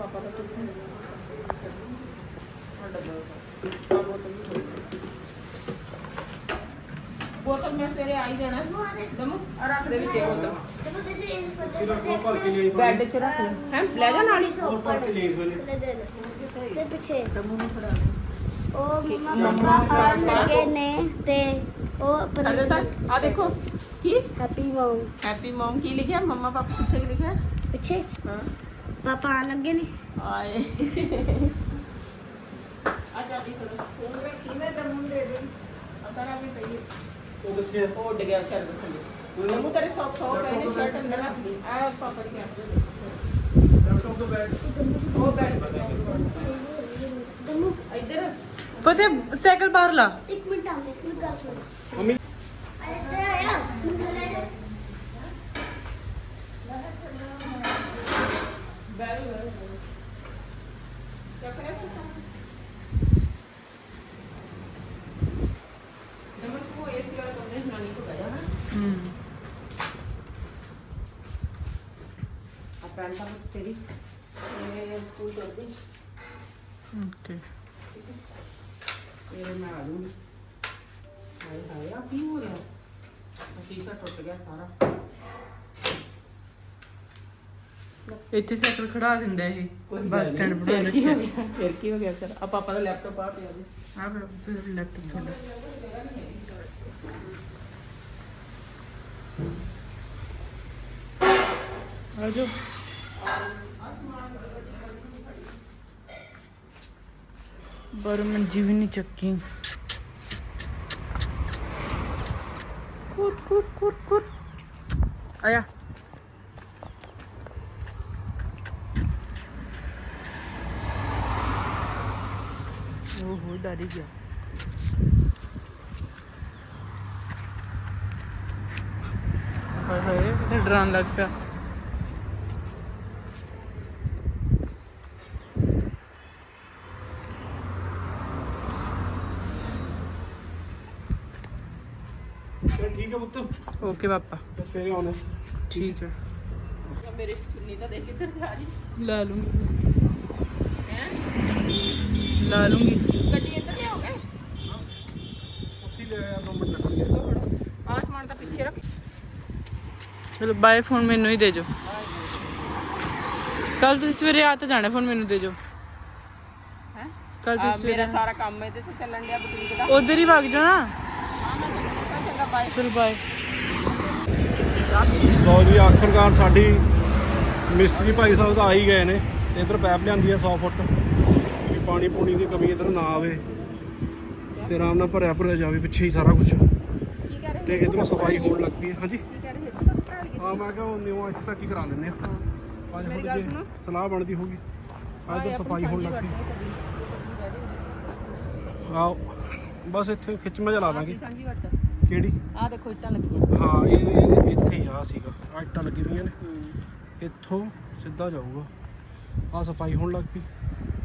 ਪਾਪਾ ਦਾ tiffin ਆ ਡੱਬਾ ਆ ਬੋਤਲ ਵੀ ਥੋੜ੍ਹੀ ਜਿਹੀ। ਬੋਤਲ ਮੈਂ ਸਵੇਰੇ ਆ ਹੀ ਜਾਣਾ ਦਮ ਆ ਰੱਖ ਦੇ ਵਿੱਚ ਇਹ ਬੋਤਲ ਬੈੱਡ 'ਚ ਰੱਖ ਹੈ ਲੈ ਜਾ ਨਾਲ ਹੀ ਤੇ ਪਿੱਛੇ ਦਮੂ ਨੂੰ ਫੜਾ ਉਹ ਮੰਮਾ ਪਾਪਾ ਲੱਗੇ ਨੇ ਤੇ ਉਹ ਅਜੇ ਤੱਕ ਆ ਦੇਖੋ ਕੀ ਹੈਪੀ ਮਮ ਹੈਪੀ ਮਮ ਕੀ ਲਿਖਿਆ ਮੰਮਾ ਪਾਪਾ ਪਿੱਛੇ ਕੀ ਲਿਖਿਆ ਪਿੱਛੇ ਹਾਂ ਪਾਪਾ ਆਣ ਲੱਗੇ ਨੇ। ਆਏ ਆ ਚਾਬੀ ਕਰੋ। ਫੋਨ ਮੈਂ ਦਮੂ ਦੇ। ਦੇ ਅਤਾਰਾ ਵੀ ਪਈ। ਉਹ ਕਿੱਥੇ ਉਹ ਉੱਡ ਗਿਆ ਚੱਲ ਥੱਲੇ। ਦਮੂ ਤੇਰੇ ਸੌਕ ਸੌਕ ਪਏ ਨੇ ਸ਼ਰਟ ਅੰਦਰ ਰੱਖ ਲਈ। ਆ ਪਾਪਾ ਦੀ ਕੈਪ ਦੇ ਲੈਪਟਾਪ ਤੋਂ ਬੈਗ ਉਹ ਬੈਠ। ਦਮੂ ਇੱਧਰ ਫਤਿਹ ਸਾਈਕਲ ਬਾਹਰ ਲਾ ਇੱਕ ਮਿੰਟ ਆ ਇੱਕ ਮਿੰਟ ਗੱਲ ਸੁਣ। ਮੰਮੀ ਇੱਧਰ ਆਇਆ ਮੈਨੂੰ ਲੈ ਜਾ। ਬੈਠ ਬੈਠ ਚੱਕ ਰਿਹਾ ਨੰਬਰ ਕੋ ਏਸੀ ਵਾਲਾ ਕਮਰੇ ਨਾਨੀ ਕੋ ਬੈਠਾ ਨਾ ਹੂੰ ਪੈਂਟਾਂ ਵਿੱਚ ਤੇਰੀ ਇਹ ਸਕੂਲ ਕਰਦੀ ਓਕੇ ਇਹ ਮੈਂ ਆ ਲੂੰਗੀ ਹਾਏ ਹਾਏ ਆ ਕੀ ਹੋ ਰਿਹਾ ਸ਼ੀਸ਼ਾ ਟੁੱਟ ਗਿਆ ਸਾਰਾ ਇੱਥੇ ਸਾਈਕਲ ਖੜਾ ਦਿੰਦਾ ਇਹ ਕੋਈ ਬੱਸ ਸਟੈਂਡ। ਬਣਾ ਰੱਖਿਆ ਫਿਰ ਕੀ ਹੋ ਗਿਆ ਸਰ ਆ ਪਾਪਾ ਦਾ ਲੈਪਟਾਪ ਆ ਪਿਆ ਜੀ। ਆ ਫਿਰ ਤੇ ਲੈਪਟਾਪ ਤੁਹਾਡਾ। ਆ ਜਾਓ। ਪਰ ਮੰਜੀ ਵੀ ਨਹੀਂ ਚੱਕੀ ਕੁਰ ਕੁਰ ਕੁਰ ਕੁਰ। ਆਇਆ। ਉਹ ਹੋ ਡਰ ਗਿਆ। ਹਾਏ ਹਾਏ ਤੇ ਡਰਨ ਲੱਗ ਪਿਆ। ਠੀਕ ਹੈ ਪੁੱਤ। ਓਕੇ ਪਾਪਾ। ਸਵੇਰੇ ਆਉਣਾ। ਠੀਕ ਹੈ। ਮੇਰੇ ਚੁੰਨੀ ਤਾਂ ਦੇਖ ਕਿੱਧਰ ਜਾ ਰਹੀ। ਲਾ ਲੂੰਗੀ। ਹੈ? ਲਾ ਲੂੰਗੀ। ਗੱਡੀ ਇੱਧਰ ਲਿਆਓਗੇ ਉੱਥੇ ਲੈ ਆਇਆ ਨੰਬਰ ਲੱਗਣਗੇ ਫੜੋ ਆਸਮਾਨ ਤਾਂ ਪਿੱਛੇ ਰੱਖ। ਚਲੋ ਬਾਏ ਫੋਨ ਮੈਨੂੰ ਹੀ ਦੇ ਜੋ। ਕੱਲ ਤੁਸੀਂ ਸਵੇਰੇ ਆ ਤਾਂ ਜਾਣਾ ਫੋਨ ਮੈਨੂੰ ਦੇ ਜੋ। ਹੈ? ਕੱਲ ਆ ਤੁਸੀਂ ਮੇਰਾ ਸਵੇਰੇ ਸਾਰਾ ਕੰਮ ਇਹਦੇ ਤੇ ਚੱਲਣ ਡਿਆ ਬੁਟੀਕ ਦਾ। ਉਧਰ ਹੀ ਵਗ ਜਾ ਨਾ ਹਾਂ ਮੈਂ ਚੱਲਣਾ ਚੰਗਾ ਬਾਏ ਚਲ ਬਾਏ ਲਓ ਜੀ ਆਖਰਕਾਰ ਸਾਡੀ ਮਿਸਤਰੀ ਭਾਈ ਸਾਹਿਬ ਤਾਂ ਆ ਹੀ ਗਏ ਨੇ। ਤੇ ਇਧਰ ਪੈਪ ਲਿਆਂਦੀ ਹੈ 100 ਫੁੱਟ। ਪਾਣੀ ਪੂਣੀ ਦੀ ਕਮੀ ਇਧਰ ਨਾ ਆਵੇ ਤੇ ਆਰਾਮ ਨਾਲ ਭਰਿਆ ਭਰਿਆ ਜਾਵੇ ਪਿੱਛੇ ਹੀ ਸਾਰਾ ਕੁਝ ਤੇ ਇਧਰੋਂ ਸਫ਼ਾਈ ਹੋਣ ਲੱਗ ਪਈ ਹੈ। ਹਾਂਜੀ। ਹਾਂ ਮੈਂ ਕਿਹਾ ਉਹ ਨਿਉ ਇੱਥੇ ਤੱਕ ਹੀ ਕਰਾ ਲੈਂਦੇ ਆ ਅੱਜ ਜਿਹੀ ਸੁਣੋ। ਸਲਾਹ ਬਣਦੀ ਹੋਊਗੀ। ਹਾਂ, ਅੱਜ ਤਾਂ ਸਫ਼ਾਈ ਹੋਣ ਲੱਗ ਪਈ। ਆਓ। ਬਸ ਇੱਥੇ ਖਿੱਚਮਾ ਚਲਾ ਦਾਂਗੇ। ਅਸੀਂ ਸਾਂਝੀ ਵਰਤ। ਕਿਹੜੀ? ਆ ਦੇਖੋ ਇੱਟਾਂ ਲੱਗੀਆਂ। ਹਾਂ ਇਹ ਇਹ ਇੱਥੇ ਆ ਸੀਗਾ। ਆਹ ਇੱਟਾਂ ਲੱਗੀ ਹੋਈਆਂ ਨੇ। ਇੱਥੋਂ ਸਿੱਧਾ ਜਾਊਗਾ। ਆ ਸਫ਼ਾਈ ਹੋਣ ਲੱਗ ਪਈ।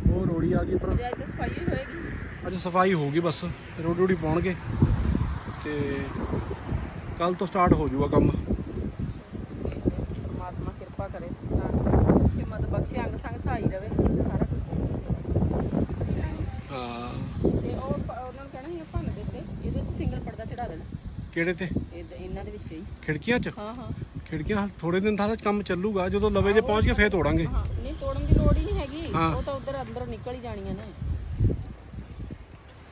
ਉਹ ਰੋੜੀ ਆ ਗਈ ਪਰ ਅੱਜ ਤਾਂ ਸਫ਼ਾਈ ਹੋਏਗੀ। ਅੱਜ ਸਫ਼ਾਈ ਹੋਊਗੀ ਬਸ ਰੋੜੀ ਰੋੜੀ ਪਾਉਣਗੇ। ਤੇ ਕੱਲ ਤੋਂ ਸਟਾਰਟ ਹੋ ਜਾਊਗਾ ਕੰਮ। ਪਰਮਾਤਮਾ ਕਿਰਪਾ ਕਰੇ। ਤਾਂ ਹਿੰਮਤ ਬਖਸ਼ੇ ਅੰਗ ਸੰਗ ਸਹਾਈ ਰਵੇ। ਸਾਰਾ ਕੁਝ ਹਾਂ। ਤੇ ਉਹ ਪ- ਉਹਨਾਂ ਨੂੰ ਕਹਿਣਾ ਸੀ ਇਹ ਭੰਨ ਦਿੱਤੇ। ਇਹਦੇ ਚ ਸਿੰਗਲ ਪਰਦਾ ਚੜਾ ਦੇਣਾ। ਕਿਹੜੇ ਤੇ? ਇਹ ਇਹਨਾਂ ਦੇ ਵਿੱਚ ਹੀ। ਖਿੜਕੀਆਂ 'ਚ? ਹਾਂ ਹਾਂ। ਖਿੜਕੀਆਂ ਥੋੜੇ ਦਿਨ ਤੱਕ ਕੰਮ ਚੱਲੂਗਾ। ਜਦੋਂ ਲਵੇ ਜੇ ਪਹੁੰਚ ਕੇ ਫੇਰ ਤੋੜਾਂਗੇ। ਹਾਂ ਨਹੀਂ ਹੀ। ਉਹ ਤਾਂ ਉਧਰ ਅੰਦਰ ਨਿਕਲ ਹੀ ਜਾਣੀਆਂ ਨੇ।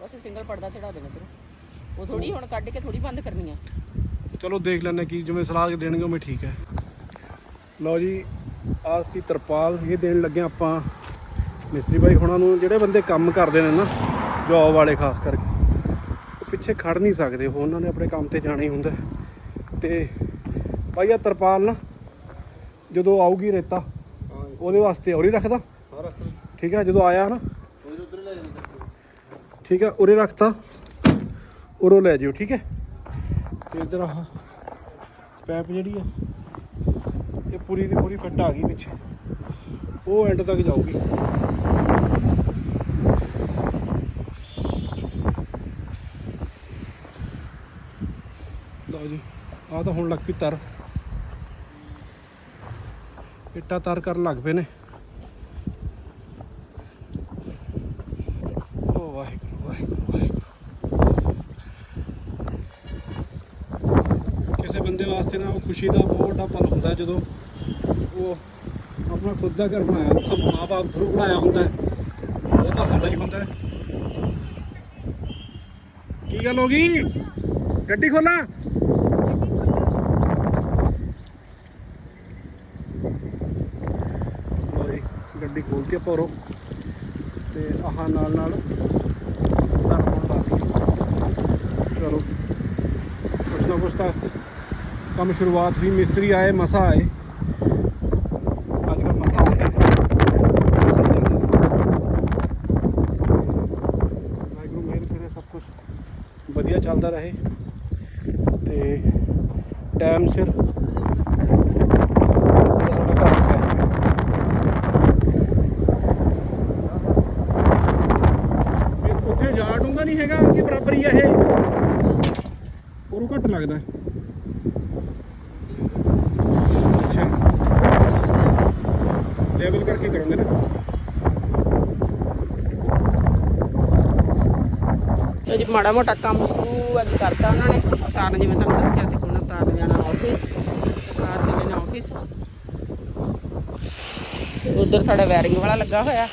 ਬਸ ਸਿੰਗਲ ਪਰਦਾ ਚੜਾ ਦੇਣਾ ਤੇਰੇ। ਉਹ ਥੋੜੀ ਹੁਣ ਕੱਢ ਕੇ ਥੋੜੀ ਬੰਦ ਕਰਨੀਆਂ। ਚਲੋ ਦੇਖ ਲੈਂਦੇ ਕੀ ਜਿਵੇਂ ਸਲਾਹ ਦੇਣਗੇ ਉਵੇਂ ਠੀਕ ਹੈ। ਲਓ ਜੀ ਆਸ ਦੀ ਤਰਪਾਲ ਇਹ ਦੇਣ ਲੱਗੇ ਆਪਾਂ ਮਿਸਤਰੀ ਭਾਈ ਹੁਣਾਂ ਨੂੰ। ਜਿਹੜੇ ਬੰਦੇ ਕੰਮ ਕਰਦੇ ਨੇ ਨਾ ਜੌਬ ਵਾਲੇ ਖਾਸ ਕਰਕੇ ਉਹ ਪਿੱਛੇ ਖੜ ਨਹੀਂ ਸਕਦੇ। ਉਹ ਉਹਨਾਂ ਨੇ ਆਪਣੇ ਕੰਮ ਤੇ ਜਾਣਾ ਹੀ ਹੁੰਦਾ ਤੇ ਭਾਈ ਆ ਤਰਪਾਲ ਨਾ ਜਦੋਂ ਆਊਗੀ ਰੇਤਾ ਉਹਦੇ ਵਾਸਤੇ ਔਰੀ ਰੱਖਦਾ। ਠੀਕ ਹੈ, ਜਦੋਂ ਆਇਆ ਨਾ। ਠੀਕ ਹੈ, ਉਰੇ ਰੱਖਤਾ। ਉਰੋਂ ਲੈ ਜਿਓ, ਠੀਕ ਹੈ। ਤੇ ਇਧਰ ਆਹ ਪੈਪ ਜਿਹੜੀ ਆ, ਇਹ ਪੂਰੀ ਦੀ ਪੂਰੀ ਫਿੱਟ ਆ ਗਈ ਪਿੱਛੇ। ਉਹ ਐਂਡ ਤੱਕ ਜਾਊਗੀ। ਲਓ ਜੀ, ਆਹ ਤਾਂ ਹੁਣ ਲੱਗ ਪਈ ਤਰ। ਇੱਟਾਂ ਤਰ ਕਰਨ ਲੱਗ ਪਏ ਨੇ। ਕਿਸੇ ਬੰਦੇ ਵਾਸਤੇ ਨਾ ਉਹ ਖੁਸ਼ੀ ਦਾ ਬਹੁਤ ਵੱਡਾ ਪਲ ਹੁੰਦਾ ਜਦੋਂ ਉਹ ਆਪਣਾ ਖੁਦ ਦਾ ਘਰ ਬਣਾਇਆ ਹੁੰਦਾ ਮਾਪੇ ਥਰੂ ਬਣਾਇਆ ਹੁੰਦਾ ਹੈ। ਉਹ ਤਾਂ ਹੁੰਦਾ ਹੀ ਹੁੰਦਾ ਹੈ। ਕੀ ਗੱਲ ਹੋ ਗਈ ਗੱਡੀ ਖੋਲਾਂ ਗੱਡੀ ਖੋਲਤੀ ਆਪਾਂ ਉਰੋਂ ਤੇ ਆਹ ਨਾਲ ਨਾਲ ਧਰਮਣ ਲਾ ਦਿੱਤੀ ਚਲੋ, ਕੁਛ ਨਾ ਕੁਛ ਤਾਂ ਕੰਮ ਸ਼ੁਰੂਆਤ ਹੋਈ, ਮਿਸਤਰੀ ਆਏ, ਮਸਾ ਆਏ। ਅੱਜ ਕੱਲ੍ਹ ਮਸਾ ਆਉਂਦੇ ਨੇ। ਵਾਹਿਗੁਰੂ, ਮਿਹਰ ਕਰੇ, ਸਭ ਕੁਝ ਵਧੀਆ ਚੱਲਦਾ ਰਹੇ। ਤੇ ਟਾਈਮ ਸਿਰ ਉੱਥੇ ਜਾ ਡੂੰਗਾ ਨਹੀਂ ਹੈਗਾ, ਕਿ ਬਰਾਬਰ ਹੀ ਆ ਇਹ। ਉਹਨੂੰ ਘੱਟ ਲੱਗਦਾ ਹੈ। ਅੱਛਾ ਲੈਵਲ ਕਰਕੇ ਕਰੋਗੇ ਨਾ ਤੇ ਜੀ, ਮਾੜਾ ਮੋਟਾ ਕੰਮ ਸ਼ੁਰੂ ਅੱਜ ਕਰਤਾ ਉਹਨਾਂ ਨੇ। ਤਾਰਨ ਜਿਵੇਂ ਤੁਹਾਨੂੰ ਦੱਸਿਆ ਤੇ ਹੁਣ ਤਾਰਨ ਜਾਣਾ ਆਫਿਸ ਕਾਰ ਚੱਲੇ ਨਾ ਆਫਿਸ ਉਧਰ ਸਾਡਾ ਵਾਇਰਿੰਗ ਵਾਲਾ ਲੱਗਾ ਹੋਇਆ।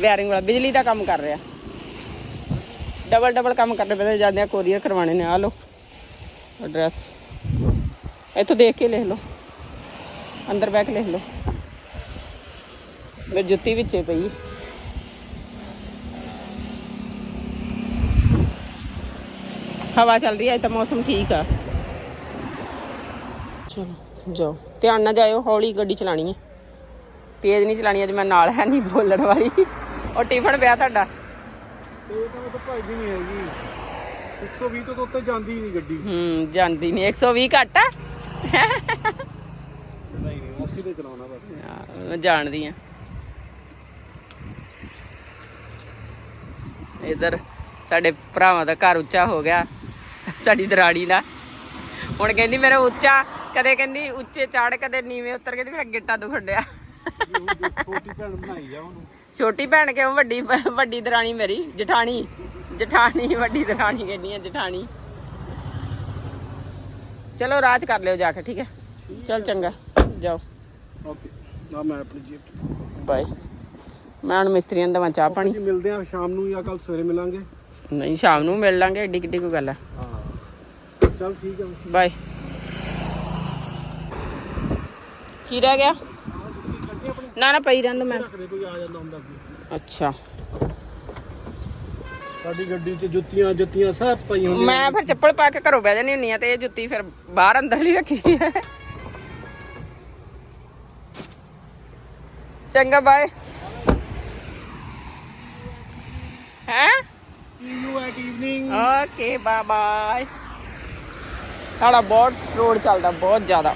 ਵਾਇਰਿੰਗ ਵਾਲਾ ਬਿਜਲੀ ਦਾ ਕੰਮ ਕਰ ਰਿਹਾ। ਡਬਲ ਡਬਲ ਕੰਮ ਕਰਨੇ ਪੈਂਦੇ ਜਾਂਦੇ ਆ ਕੋਰੀਅਰ ਕਰਵਾਣੇ ਨੇ। ਆ ਲਓ ਐਡਰੈਸ ਇੱਥੋਂ ਦੇਖ ਕੇ ਲਿਖ ਲਓ। ਅੰਦਰ ਬੈਠ ਕੇ ਲਿਖ ਲਓ। ਮੇਰੀ ਜੁੱਤੀ ਵਿੱਚੇ ਪਈ। ਹਵਾ ਚੱਲ ਰਹੀ ਹੈ ਅੱਜ ਤਾਂ ਮੌਸਮ ਠੀਕ ਆ। ਚਲੋ ਜਾਓ। ਧਿਆਨ ਨਾਲ ਜਾਇਓ ਹੌਲੀ ਗੱਡੀ ਚਲਾਣੀ ਹੈ। ਤੇਜ਼ ਨਹੀਂ ਚਲਾਣੀ ਅੱਜ ਮੈਂ ਨਾਲ ਹੈ ਨਹੀਂ ਬੋਲਣ ਵਾਲੀ। ਉਹ ਟਿਫਨ ਪਿਆ ਤੁਹਾਡਾ। ਇਹ ਤਾਂ ਉਹ ਤਾਂ ਭਜਦੀ ਨਹੀਂ ਹੈਗੀ। 120 ਤੋਂ ਤਾਂ ਉੱਤੇ ਜਾਂਦੀ ਹੀ ਨਹੀਂ ਗੱਡੀ। ਹੂੰ ਜਾਂਦੀ ਨਹੀਂ। 120 ਘੱਟ ਆ। ਨਹੀਂ ਨਹੀਂ 80 ਤੇ ਚਲਾਉਣਾ ਬਸ। ਹਾਂ, ਮੈਂ ਜਾਣਦੀ ਆ ਇਧਰ ਸਾਡੇ ਭਰਾਵਾਂ ਦਾ ਘਰ ਉੱਚਾ ਹੋ ਗਿਆ। ਸਾਡੀ ਦਰਾੜੀ ਦਾ। ਹੁਣ ਕਹਿੰਦੀ ਮੇਰਾ ਉੱਚਾ ਕਦੇ ਕਹਿੰਦੀ ਉੱਚੇ ਚਾੜ ਕਦੇ ਨੀਵੇਂ ਉਤਰ ਕਹਿੰਦੀ ਮੇਰਾ ਗਿੱਟਾ ਦੁਖਣ ਡਿਆ। ਛੋਟੀ ਭੈਣ ਬਣਾਈ ਜਾ ਉਹਨੂੰ ਛੋਟੀ ਭੈਣ ਕਿਉਂ ਵੱਡੀ ਵੱਡੀ ਦਰਾਣੀ ਮੇਰੀ ਜਠਾਣੀ ਜਠਾਣੀ ਵੱਡੀ ਦਰਾਣੀ ਕਹਿੰਦੀ ਆ ਜਠਾਣੀ। ਚਲੋ ਰਾਜ ਕਰ ਲਿਓ ਜਾ ਕੇ ਠੀਕ ਹੈ? ਚਲ ਚੰਗਾ ਜਾਓ। ਓਕੇ ਨਾ ਮੈਂ ਆਪਣੀ ਜੇਬ ਚ ਬਾਏ। ਮੈਂ ਹੁਣ ਮਿਸਤਰੀਆਂ ਦੇਵਾਂ ਚਾਹ ਪਾਣੀ। ਮਿਲਦੇ ਆ ਸ਼ਾਮ ਨੂੰ ਜਾਂ ਕੱਲ ਸਵੇਰੇ ਮਿਲਾਂਗੇ। ਨਹੀਂ ਸ਼ਾਮ ਨੂੰ ਮਿਲ ਲਾਂਗੇ ਏਡੀ ਕਿੱਡੀ ਕੋਈ ਗੱਲ ਹਾਂ। ਚਲ ਠੀਕ ਹੈ ਬਾਏ। ਕੀ ਰਹਿ ਗਿਆ? ਨਾ ਨਾ ਪਈ ਰਹਿੰਦ ਮੈਂ। ਰੱਖਦੇ ਕੋਈ ਆ ਜਾਂਦਾ ਹੁੰਦਾ ਅੱਗੇ। ਅੱਛਾ। ਸਾਡੀ ਗੱਡੀ 'ਚ ਜੁੱਤੀਆਂ ਜੁੱਤੀਆਂ ਸਭ ਪਈ ਹੁੰਦੀਆਂ। ਮੈਂ ਫਿਰ ਚੱਪਲ ਪਾ ਕੇ ਘਰੋਂ ਬਹਿ ਜਾਣੀ ਹੁੰਨੀ ਆ ਤੇ ਇਹ ਜੁੱਤੀ ਫਿਰ ਬਾਹਰ ਅੰਦਰ ਹੀ ਰੱਖੀ ਹੈ। ਚੰਗਾ ਬਾਏ। ਹੈ? You at evening okay bye bye ਸਾਡਾ ਬਹੁਤ ਰੋਡ ਚੱਲਦਾ ਬਹੁਤ ਜ਼ਿਆਦਾ।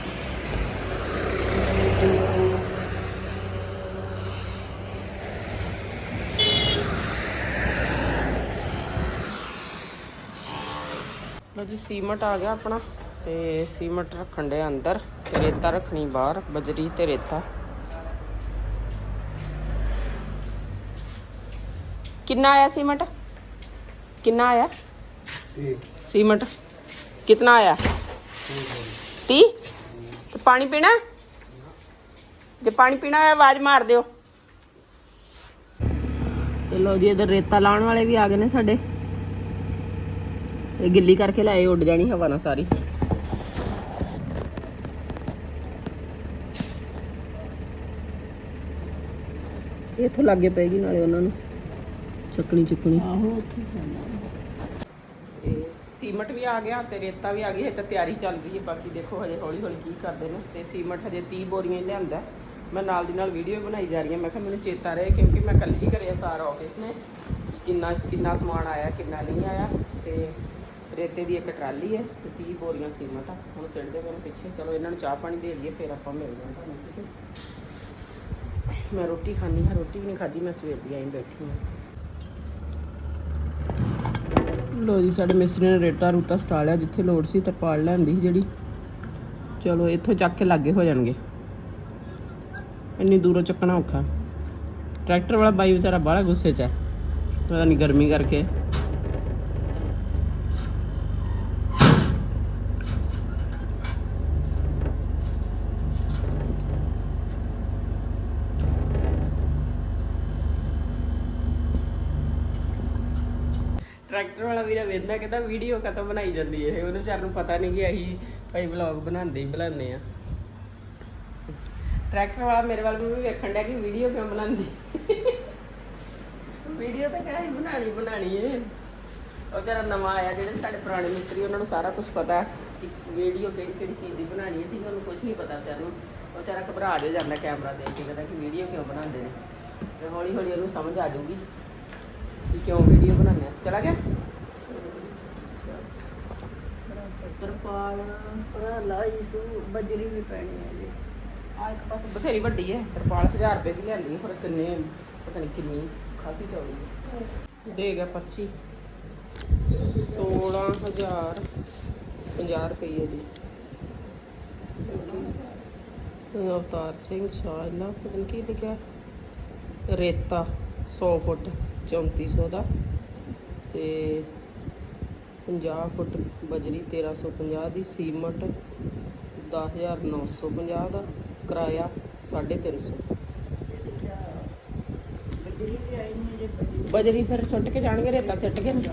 ਲੋ ਜੀ ਸੀਮਟ ਆ ਗਿਆ ਆਪਣਾ ਤੇ ਸੀਮਟ ਰੱਖਣ ਦੇ ਅੰਦਰ। ਤੇ ਰੇਤਾ ਰੱਖਣੀ ਬਾਹਰ ਬਜਰੀ ਤੇ ਰੇਤਾ। ਕਿੰਨਾ ਆਇਆ ਸੀਮਟ? ਕਿੰਨਾ ਆਇਆ? ਸੀਮਟ। कितना आया ती तो पानी पीना ਜੇ ਪਾਣੀ ਪੀਣਾ ਹੋਇਆ ਆਵਾਜ਼ ਮਾਰ ਦਿਓ ਤੇ ਲੋ ਜੀ ਇਧਰ ਰੇਤਾ ਲਾਉਣ ਵਾਲੇ ਵੀ ਆ ਗਏ ਨੇ ਸਾਡੇ ਇਹ ਗਿੱਲੀ ਕਰਕੇ ਲਾਏ ਉੱਡ ਜਾਣੀ ਹਵਾ ਨਾਲ ਸਾਰੀ ਇਹ ਇੱਥੋਂ ਲੱਗੇ ਪਏਗੀ ਨਾਲੇ ਉਹਨਾਂ ਨੂੰ ਚੱਕਣੀ ਚੁੱਕਣੀ ਆਹੋ ਤੇ ਸੀਮਟ ਵੀ ਆ ਗਿਆ ਤੇ ਰੇਤਾ ਵੀ ਆ ਗਈ ਹੈ ਤਾਂ ਤਿਆਰੀ ਚੱਲ ਰਹੀ ਹੈ, ਬਾਕੀ ਦੇਖੋ ਹਜੇ ਹੌਲੀ ਹੌਲੀ ਕੀ ਕਰਦੇ ਨੇ। ਤੇ ਸੀਮਟ ਹਜੇ 30 ਬੋਰੀਆਂ ਹੀ ਲਿਆਂਦਾ ਮੈਂ ਨਾਲ ਦੀ ਨਾਲ ਵੀਡੀਓ ਬਣਾਈ ਜਾ ਰਹੀ ਹਾਂ। ਮੈਂ ਕਿਹਾ ਮੈਨੂੰ ਚੇਤਾ ਰਹੇ ਕਿਉਂਕਿ ਮੈਂ ਕੱਲੀ ਹੀ ਘਰੇ ਸਾਰ ਆਫਿਸ ਨੇ। ਕਿੰਨਾ ਕਿੰਨਾ ਸਮਾਨ ਆਇਆ, ਕਿੰਨਾ ਨਹੀਂ ਆਇਆ। ਤੇ ਰੇਤੇ ਦੀ ਇੱਕ ਟਰਾਲੀ ਹੈ ਤੇ 30 ਬੋਰੀਆਂ ਸੀਮਟ ਆ। ਹੁਣ ਸਿੱਟਦੇ ਪਏ ਪਿੱਛੇ। ਚਲੋ ਇਹਨਾਂ ਨੂੰ ਚਾਹ ਪਾਣੀ ਦੇ ਲਈਏ, ਫਿਰ ਆਪਾਂ ਮਿਲਦੇ ਹਾਂ। ਤੁਹਾਨੂੰ ਠੀਕ ਹੈ। ਮੈਂ ਰੋਟੀ ਖਾਣੀ ਹਾਂ, ਰੋਟੀ ਵੀ ਨਹੀਂ ਖਾਧੀ, ਮੈਂ ਸਵੇਰ ਦੀ ਆਈ ਬੈਠੀ ਹਾਂ। ਲੋ ਜੀ, ਸਾਡੇ ਮਿਸਤਰੀ ਨੇ ਰੇਤਾ ਰੂਤਾ ਸਟਾ ਲਿਆ, ਜਿੱਥੇ ਲੋੜ ਸੀ ਤਰਪਾਲ ਲੈਂਦੀ ਸੀ ਜਿਹੜੀ। ਚਲੋ, ਇੱਥੋਂ ਚੱਕ ਕੇ ਲਾਗੇ ਹੋ ਜਾਣਗੇ। ਇੰਨੀ ਦੂਰੋਂ ਚੱਕਣਾ ਔਖਾ। ਟਰੈਕਟਰ ਵਾਲਾ ਬਾਈ ਵਿਚਾਰਾ ਬਾਹਲਾ ਗੁੱਸੇ 'ਚ ਹੈ। ਪਤਾ ਨਹੀਂ ਗਰਮੀ ਕਰਕੇ। ਟਰੈਕਟਰ ਵਾਲਾ ਵੀਰਾ ਵੇਖਦਾ ਕਹਿੰਦਾ ਵੀਡੀਓ ਕਦੋਂ ਬਣਾਈ ਜਾਂਦੀ ਇਹ? ਉਹਨੂੰ ਵਿਚਾਰ ਨੂੰ ਪਤਾ ਨਹੀਂ ਕਿ ਅਸੀਂ ਭਾਈ ਵਲੌਗ ਬਣਾਉਂਦੇ ਹੀ ਬਣਾਉਂਦੇ ਆ। ਟਰੈਕਟਰ ਵਾਲਾ ਮੇਰੇ ਵੱਲ ਵੀ ਵੇਖਣ ਡਿਆ ਕਿ ਵੀਡੀਓ ਕਿਉਂ ਬਣਾਉਂਦੀ? ਵੀਡੀਓ ਤਾਂ ਕਿਹੜੀ ਬਣਾਣੀ ਬਣਾਣੀ ਏ। ਉਹ ਵਿਚਾਰਾ ਨਵਾਂ ਆਇਆ, ਜਿਹੜੇ ਸਾਡੇ ਪੁਰਾਣੇ ਮਿੱਤਰੀ ਉਹਨਾਂ ਨੂੰ ਸਾਰਾ ਕੁਝ ਪਤਾ ਕਿ ਵੀਡੀਓ ਕਿਹੜੀ ਕਿਹੜੀ ਚੀਜ਼ ਦੀ ਬਣਾਣੀ ਹੈ ਠੀਕ ਉਹਨੂੰ ਕੁਝ ਨਹੀਂ ਪਤਾ ਵਿਚਾਰ ਨੂੰ। ਉਹ ਵਿਚਾਰਾ ਘਬਰਾ ਜਿਹਾ ਜਾਂਦਾ ਕੈਮਰਾ ਦੇਖ ਕੇ, ਕਹਿੰਦਾ ਕਿ ਵੀਡੀਓ ਕਿਉਂ ਬਣਾਉਂਦੇ ਨੇ। ਤੇ ਹੌਲੀ ਹੌਲੀ ਉਹਨੂੰ ਸਮਝ ਆ ਜਾਊਗੀ। ਕਿ ਕਿਉਂ ਵੀਡੀਓ ਬਣਾਉਂਦੇ ਆ? ਚਲਾ ਗਿਆ? ਤਰਪਾਲ ਪਰਾ ਲਾਈ ਸੂ ਬਜਰੀ ਵੀ ਪੈਣੀ ਹੈ ਜੀ। ਆ ਇੱਕ ਪਾਸੇ ਬਥੇਰੀ ਵੱਡੀ ਹੈ ਤਰਪਾਲ 1000 ਰੁਪਏ ਦੀ ਲਿਆਂਦੀ ਪਰ ਕਿੰਨੇ ਪਤਾ ਨਹੀਂ ਕਿੰਨੀ ਖਾਸੀ ਚੌੜੀ ਹੈ ਦੇ ਗਿਆ 25 16000 50 ਰੁਪਏ ਦੀ। ਇਹ ਅਵਤਾਰ ਸਿੰਘ ਸ਼ਾਇਲਾ ਪਤਾ ਨਹੀਂ ਕੀ ਲਿਖਿਆ। ਰੇਤਾ 100 ਫੁੱਟ। 3400 ਦਾ ਤੇ 50 ਫੁੱਟ ਬਜਰੀ 1350 ਦੀ ਸੀਮਟ 10950 ਦਾ ਕਿਰਾਇਆ 350 ਬਜਰੀ ਫਿਰ ਸੁੱਟ ਕੇ ਜਾਣਗੇ ਰੇਤਾ ਸੁੱਟ ਕੇ। ਨਾ।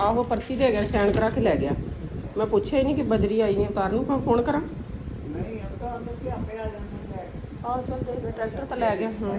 ਆਹੋ ਪਰਚੀ ਦੇ ਗਿਆ ਸਾਈਨ ਕਰਾ ਕੇ ਲੈ ਗਿਆ। ਮੈਂ ਪੁੱਛਿਆ ਹੀ ਨਹੀਂ ਕਿ ਬਜਰੀ ਆਈ ਨਹੀਂ ਅਵਤਾਰ ਨੂੰ ਫੋਨ ਕਰਾਂ? ਨਹੀਂ ਨੂੰ ਕਿ ਆਪੇ ਆ ਜਾਂਦਾ ਆਹ ਚੱਲ ਦੇਖ ਟਰੈਕਟਰ ਤਾਂ ਲੈ ਗਿਆ ਹਾਂ।